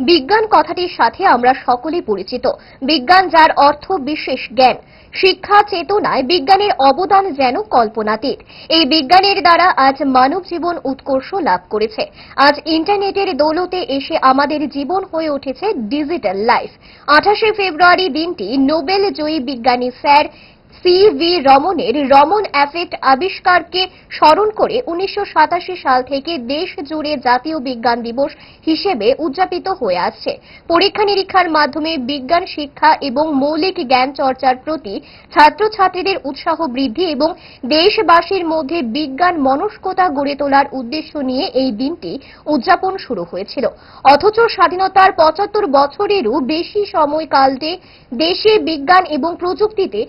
বিজ্ঞান কথাটির সাথে আমরা সকলেই পরিচিত। বিজ্ঞান যার অর্থ বিশেষ জ্ঞান। শিক্ষা চেতনায় বিজ্ঞানের অবদান যেন কল্পনাতীত। এই বিজ্ঞানের দ্বারা আজ মানব জীবন উৎকর্ষ লাভ করেছে। আজ ইন্টারনেটের দৌলতে এসে আমাদের জীবন হয়ে উঠেছে ডিজিটাল লাইফ। আঠাশে ফেব্রুয়ারি দিনটি নোবেল জয়ী বিজ্ঞানী স্যার সি ভি রমনের রমন এফেক্ট আবিষ্কারকে স্মরণ করে উনিশশো সাতাশি সাল থেকে দেশ জুড়ে জাতীয় বিজ্ঞান দিবস হিসেবে উদযাপিত হয়ে আসছে। পরীক্ষা নিরীক্ষার মাধ্যমে বিজ্ঞান শিক্ষা এবং মৌলিক জ্ঞান চর্চার প্রতি ছাত্রছাত্রীদের উৎসাহ বৃদ্ধি এবং দেশবাসীর মধ্যে বিজ্ঞান মনস্কতা গড়ে তোলার উদ্দেশ্য নিয়ে এই দিনটি উদযাপন শুরু হয়েছিল। অথচ স্বাধীনতার পঁচাত্তর বছরেরও বেশি সময়কালে দেশে বিজ্ঞান এবং প্রযুক্তিতে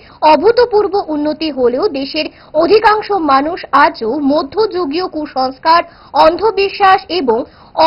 অভূতপূর্ব উন্নতি হলেও দেশের অধিকাংশ মানুষ আজও মধ্যযুগীয় কুসংস্কার, অন্ধবিশ্বাস এবং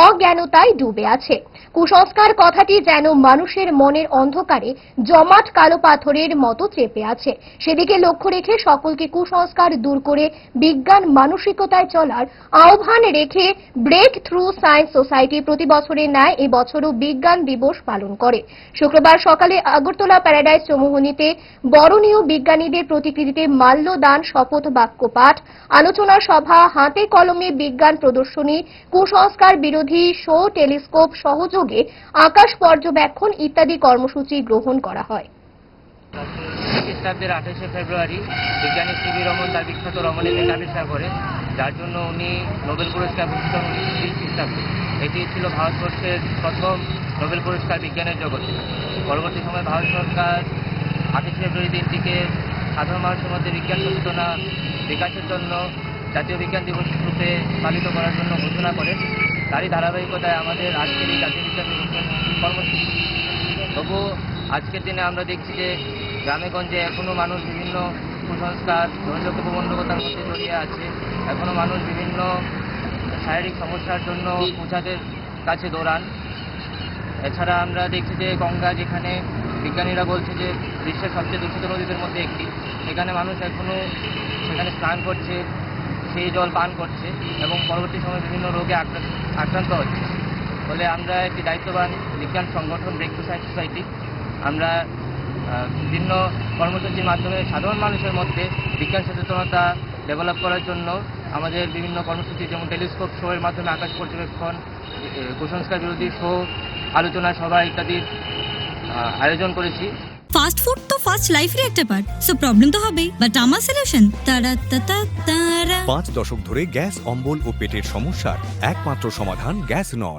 অজ্ঞানতায় ডুবে আছে। কুসংস্কার কথাটি যেন মানুষের মনের অন্ধকারে জমাট কালো পাথরের মতো চেপে আছে। সেদিকে লক্ষ্য রেখে সকলকে কুসংস্কার দূর করে বিজ্ঞান মানসিকতায় চলার আহ্বান রেখে ব্রেক থ্রু সায়েন্স সোসাইটি প্রতি বছরের ন্যায় এবছরও বিজ্ঞান দিবস পালন করে। শুক্রবার সকালে আগরতলা প্যারাডাইস চৌমুহনীতে বরণীয় বিজ্ঞানীদের প্রতিকৃতিতে মাল্যদান, শপথ বাক্য পাঠ আলোচনা সভা, হাতে কলমে বিজ্ঞান প্রদর্শনী, কুসংস্কার বিরোধী শো, টেলিস্কোপ, সহযোগে আকাশ পর্যবেক্ষণ ইত্যাদি কর্মসূচি গ্রহণ করা হয়। খ্রিস্টাব্দের আঠাশে ফেব্রুয়ারি বিজ্ঞানী সিবি রমন, তার বিখ্যাত রমন এফেক্ট আবিষ্কার করে যার জন্য উনি নোবেল পুরস্কার ভূষিত হন তিরিশ খ্রিস্টাব্দে। এটি ছিল ভারতবর্ষের প্রথম নোবেল পুরস্কার বিজ্ঞানের জগতে। পরবর্তী সময় ভারত সরকার আঠাশে ফেব্রুয়ারি দিনটিকে সাধারণ মানুষের মধ্যে বিজ্ঞান সচেতনা বিকাশের জন্য জাতীয় বিজ্ঞান দিবস রূপে পালিত করার জন্য ঘোষণা করে। তারই ধারাবাহিকতায় আমাদের আজকের এই জাতীয় বিজ্ঞান দিবসের কর্মসূচি। তবু আজকের দিনে আমরা দেখছি যে গ্রামে গঞ্জে এখনও মানুষ বিভিন্ন কুসংস্কার ধর্মীয় প্রবন্ধকতার মধ্যে জড়িয়ে আছে। এখনও মানুষ বিভিন্ন শারীরিক সমস্যার জন্য পূজাদের কাছে দৌড়ান। এছাড়া আমরা দেখছি যে গঙ্গা যেখানে বিজ্ঞানীরা বলছে যে বিশ্বের সবচেয়ে দূষিত নদীদের মধ্যে একটি। সেখানে মানুষ এখনও সেখানে স্নান করছে, সেই জল পান করছে এবং পরবর্তী সময়ে বিভিন্ন রোগে আক্রান্ত হচ্ছে। ফলে আমরা একটি দায়িত্ববান বিজ্ঞান সংগঠন ব্রেক টু সায়েন্স সোসাইটি, আমরা বিভিন্ন কর্মসূচির মাধ্যমে সাধারণ মানুষের মধ্যে বিজ্ঞান সচেতনতা ডেভেলপ করার জন্য আমাদের বিভিন্ন কর্মসূচি, যেমন টেলিস্কোপ শো এর মাধ্যমে আকাশ পর্যবেক্ষণ কুসংস্কার বিরোধী শো আলোচনা সভা ইত্যাদির আয়োজন করেছি। ফাস্ট ফুড তো ফাস্ট লাইফের একটা পার্ট সো প্রবলেম তো হবেই। বাট আমার সলিউশন তারা তারা তারা। পাঁচ দশক ধরে গ্যাস অম্বল ও পেটের সমস্যার একমাত্র সমাধান গ্যাস নল।